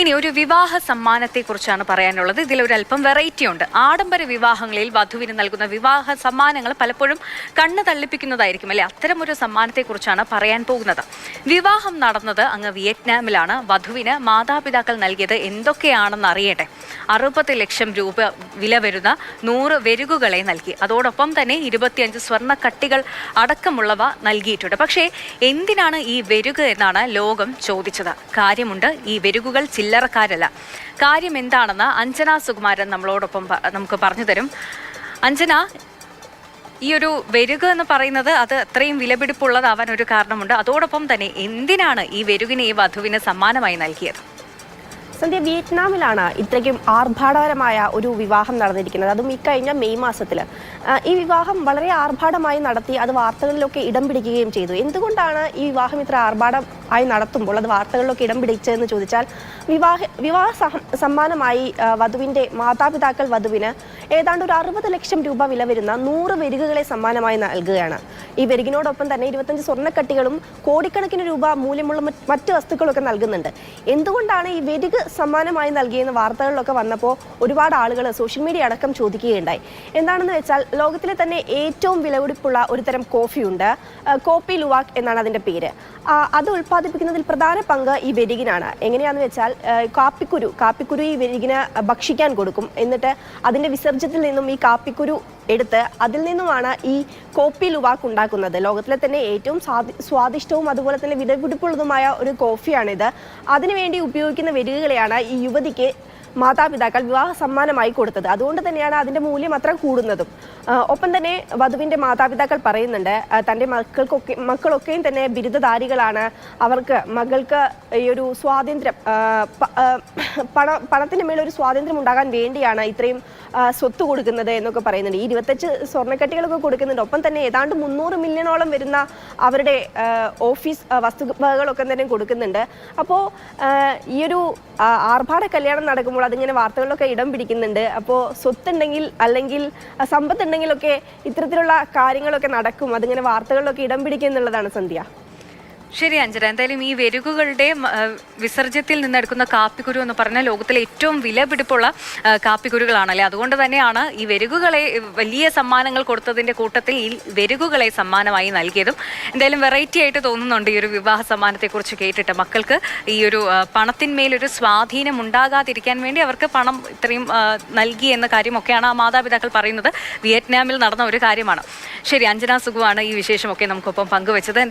ഇനി ഒരു വിവാഹ സമ്മാനത്തെക്കുറിച്ചാണ് പറയാനുള്ളത്. ഇതിലൊരു അല്പം വെറൈറ്റി ഉണ്ട്. ആഡംബര വിവാഹങ്ങളിൽ വധുവിന് നൽകുന്ന വിവാഹ സമ്മാനങ്ങൾ പലപ്പോഴും കണ്ണ് തള്ളിപ്പിക്കുന്നതായിരിക്കും. അല്ലെ? അത്തരം ഒരു സമ്മാനത്തെക്കുറിച്ചാണ് പറയാൻ പോകുന്നത്. വിവാഹം നടന്നത് അങ്ങ് വിയറ്റ്നാമിലാണ്. വധുവിന് മാതാപിതാക്കൾ നൽകിയത് എന്തൊക്കെയാണെന്ന് അറിയട്ടെ. അറുപത് ലക്ഷം രൂപ വില വരുന്ന നൂറ് വെരുകുകളെ നൽകി. അതോടൊപ്പം തന്നെ ഇരുപത്തിയഞ്ച് സ്വർണ കട്ടികൾ അടക്കമുള്ളവ നൽകിയിട്ടുണ്ട്. പക്ഷേ എന്തിനാണ് ഈ വെരുക എന്നാണ് ലോകം ചോദിച്ചത്. കാര്യമുണ്ട് ഈ വെരുകുകൾ ചില്ലറക്കാരല്ല. കാര്യം എന്താണെന്ന് അഞ്ജന സുകുമാരൻ നമ്മളോടൊപ്പം നമുക്ക് പറഞ്ഞു തരും. അഞ്ജന ഈ ഒരു വെരുക എന്ന് പറയുന്നത് അത് അത്രയും വിലപിടിപ്പുള്ളതാവാൻ ഒരു കാരണമുണ്ട്. അതോടൊപ്പം തന്നെ എന്തിനാണ് ഈ വെരുകിനെ ഈ വധുവിന് സമ്മാനമായി നൽകിയത്? സന്ധ്യ വിയറ്റ്നാമിലാണ് ഇത്രയ്ക്കും ആർഭാടകരമായ ഒരു വിവാഹം നടന്നിരിക്കുന്നത്. അതും ഇക്കഴിഞ്ഞ മെയ് മാസത്തിൽ ഈ വിവാഹം വളരെ ആർഭാടമായി നടത്തി അത് വാർത്തകളിലൊക്കെ ഇടം പിടിക്കുകയും ചെയ്തു. എന്തുകൊണ്ടാണ് ഈ വിവാഹം ഇത്ര ആർഭാടമായി നടത്തുമ്പോൾ അത് വാർത്തകളിലൊക്കെ ഇടം പിടിച്ചതെന്ന് ചോദിച്ചാൽ വിവാഹ വിവാഹ സമ്മാനമായി വധുവിന്റെ മാതാപിതാക്കൾ വധുവിന് ഏതാണ്ട് ഒരു അറുപത് ലക്ഷം രൂപ വില വരുന്ന നൂറ് വെരുകുകളെ സമ്മാനമായി നൽകുകയാണ്. ഈ വെരുകിനോടൊപ്പം തന്നെ ഇരുപത്തഞ്ച് സ്വർണക്കട്ടികളും കോടിക്കണക്കിന് രൂപ മൂല്യമുള്ള മറ്റ് വസ്തുക്കളൊക്കെ നൽകുന്നുണ്ട്. എന്തുകൊണ്ടാണ് ഈ വെരുക് സമ്മാനമായി നൽകിയെന്ന് വാർത്തകളിലൊക്കെ വന്നപ്പോൾ ഒരുപാട് ആളുകൾ സോഷ്യൽ മീഡിയ അടക്കം ചോദിക്കുകയുണ്ടായി. എന്താണെന്ന് വെച്ചാൽ ലോകത്തിലെ തന്നെ ഏറ്റവും വിലപിടിപ്പുള്ള ഒരു തരം കോഫിയുണ്ട് കോപ്പി ലുവാക് എന്നാണ് അതിന്റെ പേര്. അത് ഉൽപ്പാദിപ്പിക്കുന്നതിൽ പ്രധാന പങ്ക് ഈ വെരികിനാണ് എങ്ങനെയാന്ന് വെച്ചാൽ കാപ്പിക്കുരു കാപ്പിക്കുരു ഈ വെരികിന് ഭക്ഷിക്കാൻ കൊടുക്കും. എന്നിട്ട് അതിന്റെ വിസർജ്യത്തിൽ നിന്നും ഈ കാപ്പിക്കുരു എടുത്ത് അതിൽ നിന്നുമാണ് ഈ കോപ്പി ലുവാക്ക് ഉണ്ടാക്കുന്നത്. ലോകത്തിലെ തന്നെ ഏറ്റവും സ്വാദിഷ്ടവും അതുപോലെ തന്നെ വിലപിടിപ്പുള്ളതുമായ ഒരു കോഫിയാണിത്. അതിനുവേണ്ടി ഉപയോഗിക്കുന്ന വെരുകുകളെയാണ് ഈ യുവതിക്ക് മാതാപിതാക്കൾ വിവാഹ സമ്മാനമായി കൊടുത്തത്. അതുകൊണ്ട് തന്നെയാണ് അതിന്റെ മൂല്യം അത്ര കൂടുന്നതും. ഒപ്പം തന്നെ വധുവിന്റെ മാതാപിതാക്കൾ പറയുന്നുണ്ട് തന്റെ മക്കൾക്കൊക്കെ മക്കളൊക്കെയും തന്നെ ബിരുദധാരികളാണ്. അവർക്ക് മകൾക്ക് ഈ ഒരു സ്വാതന്ത്ര്യം പണ പണത്തിന് മേലൊരു സ്വാതന്ത്ര്യം ഉണ്ടാകാൻ വേണ്ടിയാണ് ഇത്രയും സ്വത്ത് കൊടുക്കുന്നത് എന്നൊക്കെ പറയുന്നുണ്ട്. ഈ ഇരുപത്തഞ്ച് സ്വർണക്കട്ടികളൊക്കെ കൊടുക്കുന്നുണ്ട്. ഒപ്പം തന്നെ ഏതാണ്ട് മുന്നൂറ് മില്യണോളം വരുന്ന അവരുടെ ഓഫീസ് വസ്തുവകകളൊക്കെ തന്നെ കൊടുക്കുന്നുണ്ട്. അപ്പോൾ ഈ ഒരു ആർഭാട കല്യാണം നടക്കുമ്പോൾ അതിങ്ങനെ വാർത്തകളിലൊക്കെ ഇടം പിടിക്കുന്നുണ്ട്. അപ്പോൾ സ്വത്തുണ്ടെങ്കിൽ അല്ലെങ്കിൽ സമ്പത്തുണ്ടെങ്കിലൊക്കെ ഇത്തരത്തിലുള്ള കാര്യങ്ങളൊക്കെ നടക്കും. അതിങ്ങനെ വാർത്തകളിലൊക്കെ ഇടം പിടിക്കും എന്നുള്ളതാണ് സന്ധ്യ. ശരി അഞ്ജന. എന്തായാലും ഈ വെരുകുകളുടെ വിസർജ്യത്തിൽ നിന്നെടുക്കുന്ന കാപ്പിക്കുരു എന്ന് പറഞ്ഞാൽ ലോകത്തിലെ ഏറ്റവും വിലപിടിപ്പുള്ള കാപ്പിക്കുരുകളാണല്ലേ? അതുകൊണ്ട് തന്നെയാണ് ഈ വെരുകുകളെ വലിയ സമ്മാനങ്ങൾ കൊടുത്തതിന്റെ കൂട്ടത്തിൽ ഈ വെരുകുകളെ സമ്മാനമായി നൽകിയതും. എന്തായാലും വെറൈറ്റി ആയിട്ട് തോന്നുന്നുണ്ട് ഈ ഒരു വിവാഹ സമ്മാനത്തെക്കുറിച്ച് കേട്ടിട്ട്. മക്കൾക്ക് ഈ ഒരു പണത്തിന്മേലൊരു സ്വാധീനം ഉണ്ടാകാതിരിക്കാൻ വേണ്ടി അവർക്ക് പണം ഇത്രയും നൽകി എന്ന കാര്യമൊക്കെയാണ് ആ മാതാപിതാക്കൾ പറയുന്നത്. വിയറ്റ്നാമിൽ നടന്ന ഒരു കാര്യമാണ്. ശരി അഞ്ജന സുഖമാണ് ഈ വിശേഷമൊക്കെ നമുക്കൊപ്പം പങ്കുവച്ചത്.